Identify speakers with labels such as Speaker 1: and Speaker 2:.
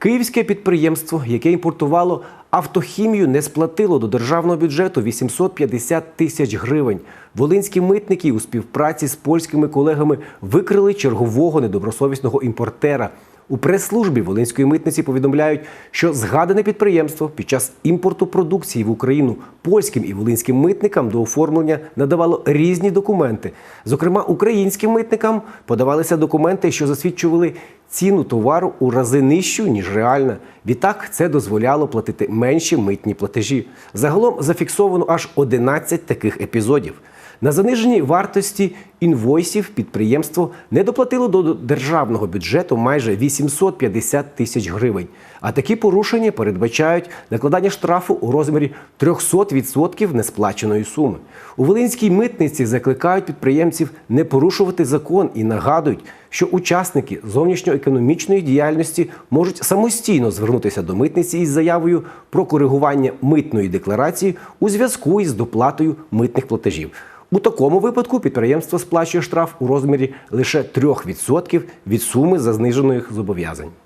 Speaker 1: Київське підприємство, яке імпортувало автохімію, не сплатило до державного бюджету 850 тисяч гривень. Волинські митники у співпраці з польськими колегами викрили чергового недобросовісного імпортера. У прес-службі Волинської митниці повідомляють, що згадане підприємство під час імпорту продукції в Україну польським і волинським митникам до оформлення надавало різні документи. Зокрема, українським митникам подавалися документи, що засвідчували ціну товару у рази нижчу, ніж реальна. Відтак це дозволяло платити менші митні платежі. Загалом зафіксовано аж 11 таких епізодів. На заниженій вартості інвойсів підприємство не доплатило до державного бюджету майже 850 тисяч гривень. А такі порушення передбачають накладання штрафу у розмірі 300% несплаченої суми. У Волинській митниці закликають підприємців не порушувати закон і нагадують, що учасники зовнішньоекономічної діяльності можуть самостійно звернутися до митниці із заявою про коригування митної декларації у зв'язку із доплатою митних платежів. У такому випадку підприємство сплачує штраф у розмірі лише 3% від суми за знижених зобов'язань.